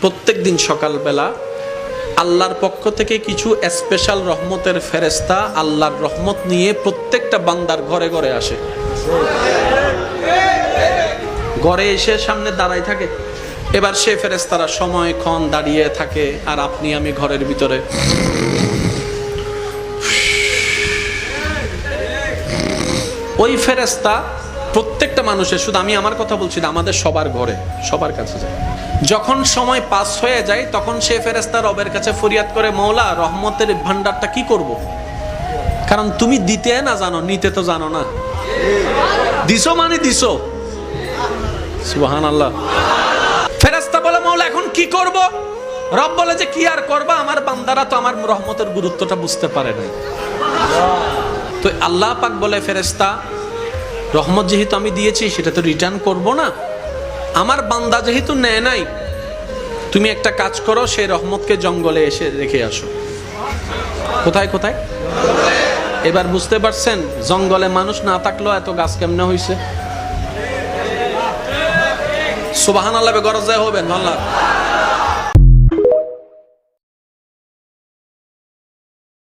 প্রত্যেক দিন সকালবেলা আল্লাহর পক্ষ থেকে কিছু স্পেশাল রহমতের ফেরেস্তা আল্লাহর রহমত নিয়ে প্রত্যেকটা বান্দার ঘরে ঘরে আসে। ঘরে এসে সামনে দাঁড়াই থাকে। এবার সে ফেরেস্তারা সময় ক্ষণ দাঁড়িয়ে থাকে, আর আপনি, আমি ঘরের ভিতরে। ওই ফেরেস্তা প্রত্যেকটা মানুষের, শুধু আমি আমার কথা বলছি না, আমাদের সবার ঘরে, সবার কাছে যায়। যখন সময় পাস হয়ে যায়, তখন সে ফেরেস্তা রবের কাছে ফরিয়াদ করে, মৌলা, রহমতের ভান্ডারটা কি করব। কারণ তুমি দিতে না জানো, নিতে তো জানো না। দিছো মানে দিছো। সুবাহান আল্লাহ ফেরেস্তা বলে, মৌলা, এখন কি করব? রব বলে যে, কি আর করবা? আমার বান্দারা তো আমার রহমতের গুরুত্বটা বুঝতে পারে না তো আল্লাহ পাক বলে ফেরেস্তা রহমত যেহেতু আমি দিয়েছি, সেটা তো রিটার্ন করব না। আমার বান্দা যেহেতু নেয় নাই, তুমি একটা কাজ করো সেই রহমতকে জঙ্গলে এসে রেখে আসো। কোথায় কোথায়? এবার বুঝতে পারছেন, জঙ্গলে মানুষ না থাকলেও এত গাছ কেমনে হইছে? সুবাহান আল্লাহ গরজ হবেন